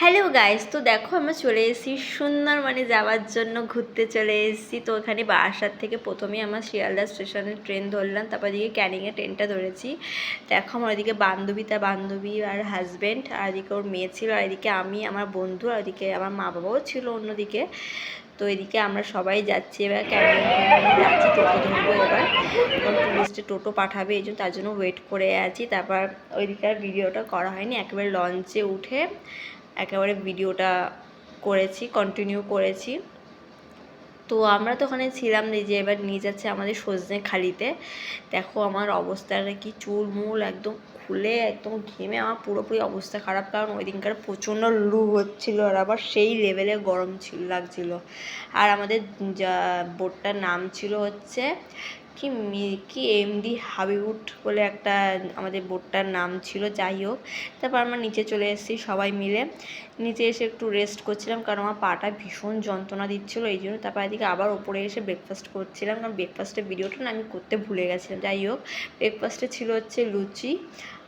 Hello guys তো দেখো, আমরা চলে এসেছি সুন্দরবনে যাওয়ার জন্য, ঘুরতে চলে এসেছি। তো ওখানে বারাসাত থেকে প্রথমে আমার শিয়ালদা স্টেশনে ট্রেন ধরলাম, তারপর দিকে ক্যানিংয়ে ট্রেনটা ধরেছি। দেখো, আমার ওইদিকে বান্ধবী, তার বান্ধবী আর হাজব্যান্ড আর এদিকে ওর মেয়ে ছিল, আর এদিকে আমি, আমার বন্ধু, আর ওইদিকে আমার মা বাবাও ছিল অন্যদিকে। তো এদিকে আমরা সবাই যাচ্ছি, এবার ক্যানিং যাচ্ছি, টোটো ধরবো এবার। টুরিস্টে টোটো পাঠাবে, এই জন্য তার জন্য ওয়েট করে আছি। তারপর ওইদিকে আর ভিডিওটা করা হয়নি, একেবারে লঞ্চে উঠে। একেবারে ভিডিওটা করেছি কন্টিনিউ করেছি। তো আমরা তো ওখানে ছিলাম না যে এবার নিয়ে যাচ্ছে আমাদের সজনে খালিতে। দেখো আমার অবস্থাটা কি চুল মূল একদম খুলে, একদম ঘেমে, আমার পুরোপুরি অবস্থা খারাপ। কারণ ওই দিনকার প্রচণ্ড লু হচ্ছিল আর আবার সেই লেভেলে গরম ছিল, লাগছিল। আর আমাদের যা বোটটার নাম ছিল হচ্ছে কি কি এমডি হাবিবুড বলে একটা আমাদের বোর্ডটার নাম ছিল, যাই হোক। তারপর আমরা নিচে চলে এসেছি সবাই মিলে। নিচে এসে একটু রেস্ট করছিলাম, কারণ আমার পাটা ভীষণ যন্ত্রণা দিচ্ছিল, এই জন্য তারপর এদিকে আবার ওপরে এসে ব্রেকফাস্ট করছিলাম, কারণ ব্রেকফাস্টের ভিডিওটা না আমি করতে ভুলে গেছিলাম। যাই হোক ব্রেকফাস্টে ছিল হচ্ছে লুচি,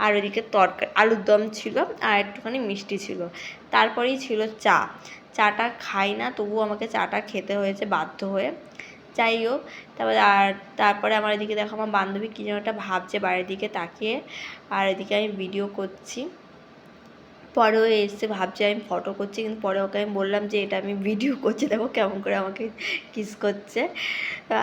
আর ওইদিকে তরকারি আলুর দম ছিল, আর একটুখানি মিষ্টি ছিল। তারপরেই ছিল চা। চাটা খাই না, তবুও আমাকে চাটা খেতে হয়েছে বাধ্য হয়ে। যাই হোক, তারপরে আর তারপরে আমার এদিকে দেখো আমার বান্ধবী কী যেন একটা ভাবছে বাইরের দিকে তাকিয়ে। আর এদিকে আমি ভিডিও করছি। পরেও এসে ভাবছে আমি ফটো করছি, কিন্তু পরে ওকে আমি বললাম যে এটা আমি ভিডিও করছি, দেখো কেমন করে আমাকে কিস করছে।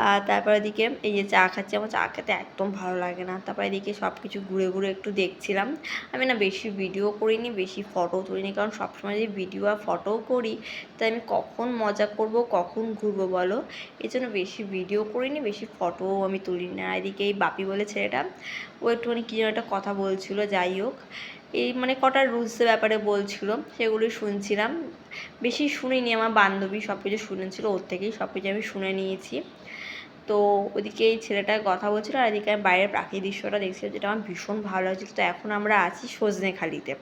আর তারপর এদিকে এই যে চা খাচ্ছি, আমার চা খেতে একদম ভালো লাগে না। তারপর এদিকে সব কিছু ঘুরে ঘুরে একটু দেখছিলাম। আমি না বেশি ভিডিও করিনি, বেশি ফটো তুলিনি, কারণ সবসময় যদি ভিডিও আর ফটোও করি, তাই আমি কখন মজা করব, কখন ঘুরবো বলো? এই জন্য বেশি ভিডিও করিনি, বেশি ফটোও আমি তুলিনি। আর এদিকে এই বাপি বলে ছেলেটা, ও একটুখানি কী যেন একটা কথা বলছিল, যাই হোক। এই মানে কটা রুলসের ব্যাপারে বলছিল সেগুলি শুনছিলাম। বেশি শুনিনি, আমার বান্ধবী সব কিছু শুনেছিল, ওর থেকেই সব কিছু আমি শুনে নিয়েছি। তো ওদিকে এই ছেলেটা কথা বলছিল, আর এদিকে আমি বাইরের প্রাকৃতিক দৃশ্যটা দেখছিলাম, যেটা আমার ভীষণ ভালো লাগছিল। তো এখন আমরা আছি সজনেখালিতে।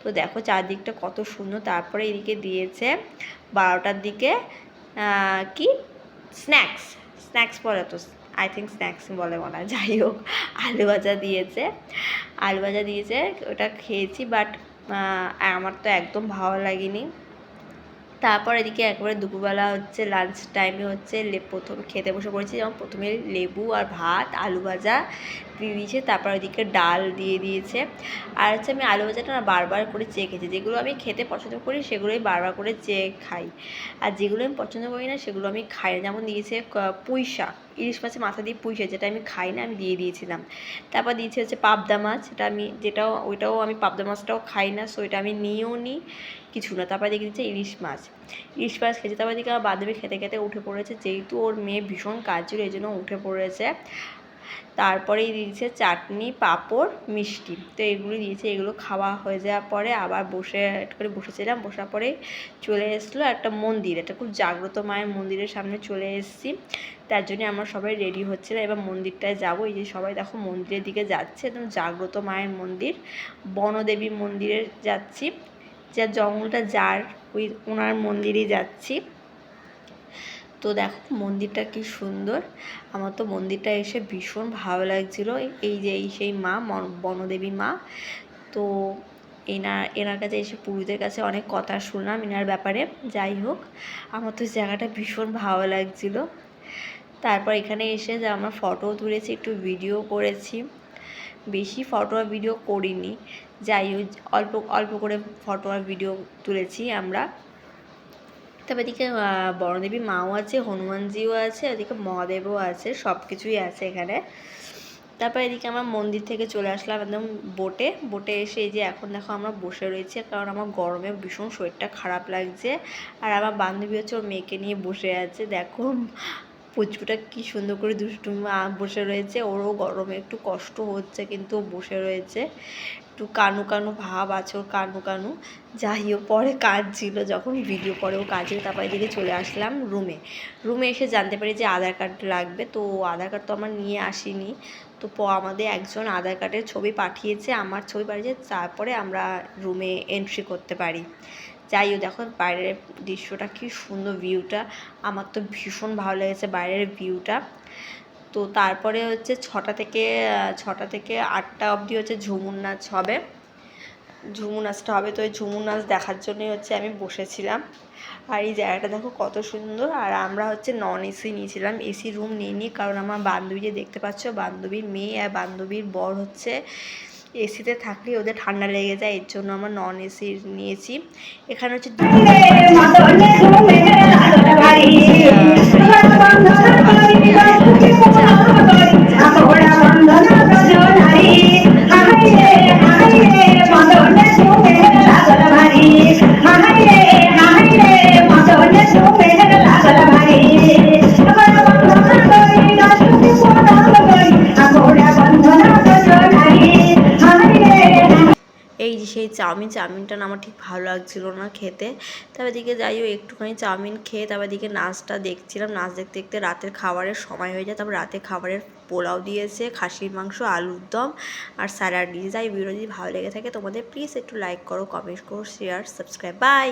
তো দেখো চারদিকটা কত সুন্দর, তারপরে এদিকে দিয়েছে বারোটার দিকে কি? স্ন্যাক্স স্ন্যাক্স বলে তো আই থিঙ্ক স্ন্যাক্স বলে মনে হয় যাই হোক আলু ভাজা দিয়েছে। আলু ভাজা দিয়েছে, ওটা খেয়েছি বাট আমার তো একদম ভালো লাগেনি। তারপর এদিকে একবারে দুপুরবেলা হচ্ছে লাঞ্চ টাইমে হচ্ছে প্রথম খেতে বসে পড়েছি। যেমন প্রথমে লেবু আর ভাত, আলু ভাজা দিয়ে দিয়েছে, তারপর ওইদিকে ডাল দিয়ে দিয়েছে। আর হচ্ছে আমি আলু ভাজাটা না বারবার করে চেয়ে খেয়েছি, যেগুলো আমি খেতে পছন্দ করি সেগুলোই বারবার করে চেয়ে খাই। আর যেগুলো আমি পছন্দ করি না সেগুলো আমি খাই না, যেমন দিয়েছে পুঁই শাক, ইলিশ মাছের মাথা দিয়ে পুঁই শাক যেটা আমি খাই না, আমি দিয়ে দিয়েছিলাম। তারপর দিয়েছে হচ্ছে পাবদা মাছ, সেটা আমি যেটাও, ওইটাও আমি পাবদা মাছটাও খাই না সো এটা আমি নিয়েও নিই কিছু না। তারপর দেখে দিচ্ছে ইলিশ মাছ। ইলিশ মাছ খেয়েছে, তারপর দিকে আমার বান্ধবী খেতে খেতে উঠে পড়েছে, যেহেতু ওর মেয়ে ভীষণ কাজ ছিল এই জন্য উঠে পড়েছে। তারপরেই দিয়েছে চাটনি, পাঁপড়, মিষ্টি। তো এগুলো দিয়েছে, এগুলো খাওয়া হয়ে যাওয়ার পরে আবার বসে একটু করে বসেছিলাম, বসার পরে চলে এসেছিল একটা মন্দির। একটা খুব জাগ্রত মায়ের মন্দিরের সামনে চলে এসেছি। তার জন্য আমরা সবাই রেডি হচ্ছিলাম, এবার মন্দিরটায় যাব। এই যে সবাই দেখো মন্দিরের দিকে যাচ্ছে, একদম জাগ্রত মায়ের মন্দির, বনদেবী মন্দিরে যাচ্ছি। যা জঙ্গলটা যার, ওই ওনার মন্দিরে যাচ্ছি। তো দেখো মন্দিরটা কি সুন্দর। আমার তো মন্দিরটা এসে ভীষণ ভালো লাগছিল। এই যে এই সেই মা বনদেবী মা। তো এনার এনার কাছে এসে পুরুষদের কাছে অনেক কথা শুনলাম এনার ব্যাপারে। যাই হোক, আমার তো জায়গাটা ভীষণ ভালো লাগছিল। তারপর এখানে এসে যে আমরা ফটো তুলেছি, একটু ভিডিও করেছি। বেশি ফটো আর ভিডিও করিনি। যাই হোক, অল্প অল্প করে ফটো আর ভিডিও তুলেছি আমরা। তবে এদিকে বড়দেবী মাও আছে, হনুমানজিও আছে, এদিকে মহাদেবও আছে সব কিছুই আছে এখানে। তারপর এদিকে আমরা মন্দির থেকে চলে আসলাম একদম বোটে। বোটে এসে এই যে এখন দেখো আমরা বসে রয়েছি, কারণ আমার গরমে ভীষণ শরীরটা খারাপ লাগছে। আর আমার বান্ধবী হচ্ছে ওর মেয়েকে নিয়ে বসে আছে, দেখো। পুচকুটা কি সুন্দর করে দুষ্টু বসে রয়েছে। ওরও গরমে একটু কষ্ট হচ্ছে, কিন্তু বসে রয়েছে। একটু কানু কানু ভাব আছে ওর, কানু কানু। যাই হোক, পরে কাজ ছিল যখন ভিডিও পরে ও কাজে তারপর এদিকে চলে আসলাম রুমে রুমে এসে জানতে পারি যে আধার কার্ড লাগবে, তো আধার কার্ড তো আমার নিয়ে আসিনি। তো আমাদের একজন আধার কার্ডের ছবি পাঠিয়েছে, আমার ছবি পাঠিয়েছে, তারপরে আমরা রুমে এন্ট্রি করতে পারি। যাই হোক, দেখো বাইরের দৃশ্যটা কি সুন্দর ভিউটা আমার তো ভীষণ ভালো লেগেছে বাইরের ভিউটা তো তারপরে হচ্ছে ছটা থেকে ছটা থেকে আটটা অবধি হচ্ছে ঝুমুর নাচ হবে। ঝুমুর নাচটা হবে। তো ওই ঝুমুর নাচ দেখার জন্যই হচ্ছে আমি বসেছিলাম। আর এই জায়গাটা দেখো কত সুন্দর। আর আমরা হচ্ছে নন এসি নিয়েছিলাম। এসি রুম নিয়ে নিইনি কারণ আমার বান্ধবী যে দেখতে পাচ্ছ, বান্ধবীর মেয়ে আর বান্ধবীর বর হচ্ছে এসিতে থাকলে ওদের ঠান্ডা লেগে যায়, এর জন্য আমরা নন এসি নিয়েছি। এখানে হচ্ছে এই চাউমিন, চাউমিনটা না আমার ঠিক ভালো লাগছিল না খেতে। তারপর দিকে যাই হোক একটুখানি চাউমিন খেয়ে তারপর দিকে নাচটা দেখছিলাম। নাচ দেখতে দেখতে রাতের খাবারের সময় হয়ে যায়। তারপর রাতে খাবারের পোলাও দিয়েছে, খাসির মাংস, আলুর দম আর স্যালাড দিয়ে। যাই ভিডিও যদি ভালো লেগে থাকে তোমাদের প্লিজ একটু লাইক করো কমেন্ট করো শেয়ার সাবস্ক্রাইব বাই